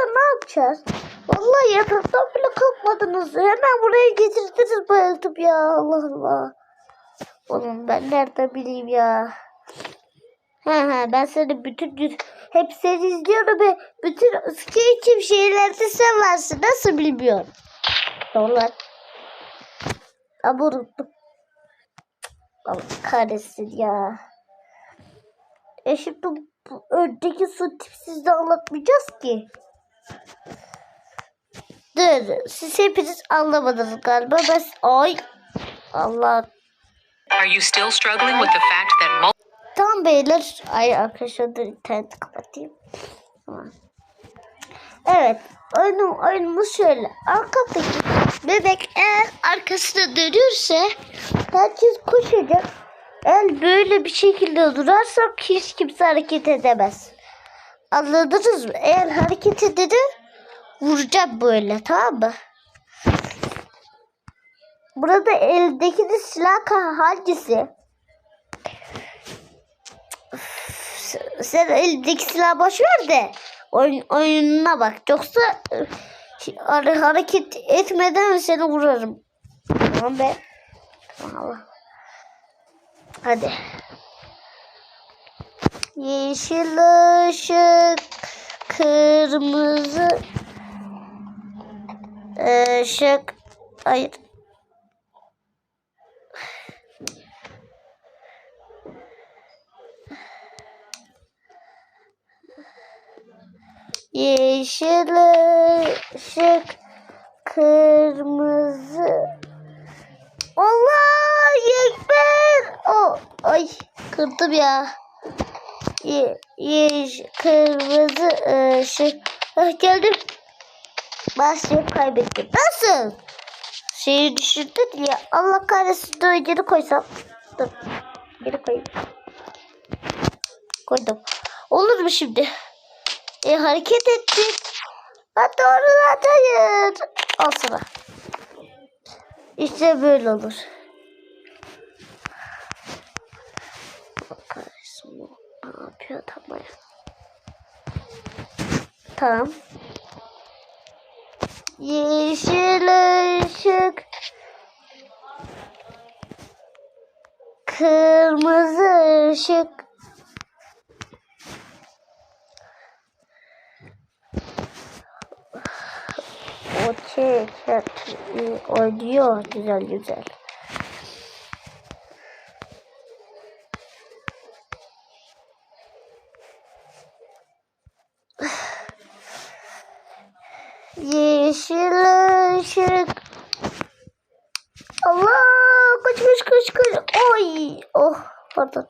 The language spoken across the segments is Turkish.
yatakta ne yapacağız? Vallahi yataktan bile kalkmadınız. Hemen buraya getirdiniz bayıltıp ya. Allah Allah. Oğlum ben nereden bileyim ya. He he ben seni bütün gün hep seni izliyorum ve bütün kim şeylerde sen varsın. Nasıl bilmiyorum. Doğru lan. Ama unuttum. Allah kahretsin ya. E şimdi bu öndeki su tipsizde anlatmayacağız ki. Dur. Siz hepiniz anlamadınız galiba. Ben... Ay. Allah. Are you still struggling with the fact that Tamam beyler. Ay arkadaşlar dur interneti kapatayım. Tamam. Evet. Oyunum, oyunumuz şöyle. Arkadaki bebek eğer arkasına dönürse herkes koşacak. Eğer böyle bir şekilde durarsak hiç kimse hareket edemez. Anladınız mı? Eğer hareket eder vuracağım böyle tamam mı? Burada eldeki de silah hangisi? Sen eldeki silah boş ver de oyun, oyununa bak. Yoksa hare- hareket etmeden seni vurarım. Tamam be. Allah. Hadi. Yeşil ışık, kırmızı ışık. Hayır. Yeşil ışık, kırmızı. Allah yekber. O ay kırdım ya. Ye, yeş, kırmızı ışık. Ah, geldim. Başlayıp kaybettim. Nasıl? Şeyi düşürdün ya. Allah kahretsin. Dur geri koysam. Dur. Geri koyayım. Koydum. Olur mu şimdi? E hareket etti. Ha doğru lan hayır. Al sana. İşte böyle olur. Yapıyor tam ya. Tamam. Yeşil ışık. Kırmızı ışık. O çek oynuyor güzel güzel. Yeşil ışık. Allah kaç kaç kaç. Oy oh pardon.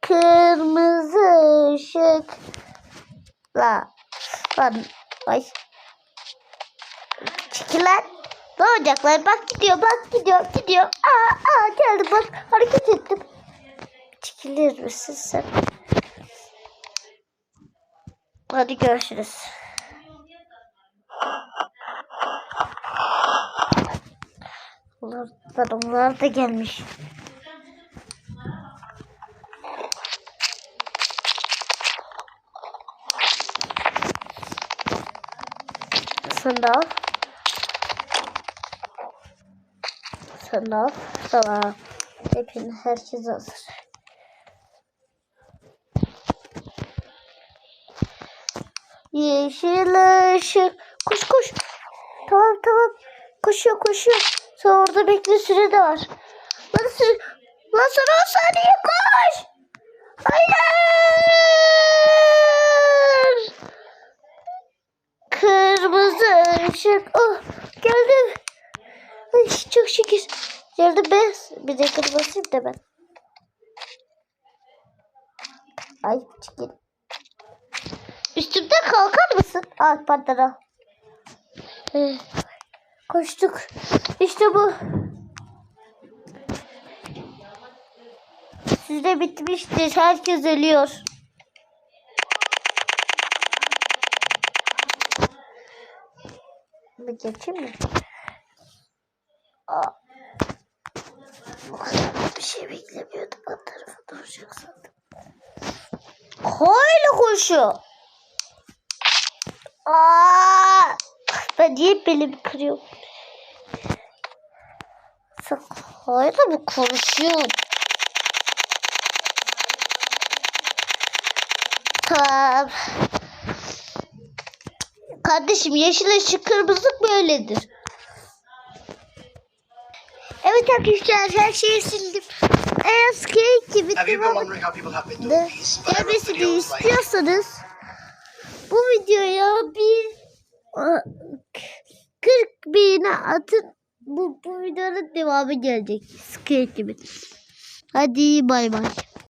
Kırmızı ışık. La. Lan. Ay. Çekil lan. Ne olacaklar? Bak gidiyor, bak gidiyor, gidiyor. Aa, aa geldi bak. Hareket ettim. Çekilir misin sen? Hadi görüşürüz. Onlar da gelmiş. Sen de al. Sen de al. Tamam. Hepin herkes hazır. Yeşil ışık. Koş koş. Tamam tamam. Koşuyor koşuyor. Sen orada bekle süre de var. Lan, sü- lan sana 10 saniye koş. Hayır. Kırmızı ışık. Oh geldim. Ay, çok şükür. Geldim be. Bir dakika basayım da ben. Ay çekil. Üstümden kalkar mısın? Al pardon al. Eh, Koştuk. İşte bu. Sizde bitmiştir. Herkes ölüyor. Bir geçeyim mi? Bir şey beklemiyordum. O tarafa duracak sandım. Hayli koşuyor. Aa! Ben niye belimi kırıyorum? Sen hala mı konuşuyorsun? Tamam. Kardeşim yeşil ışık kırmızılık böyledir. Evet arkadaşlar her şeyi sildim. Gibi been de doing these viral gelmesini istiyorsanız bu videoya bir ı, 40 beğeni atın. Bu, bu videonun devamı gelecek. Skate gibi. Hadi bay bay.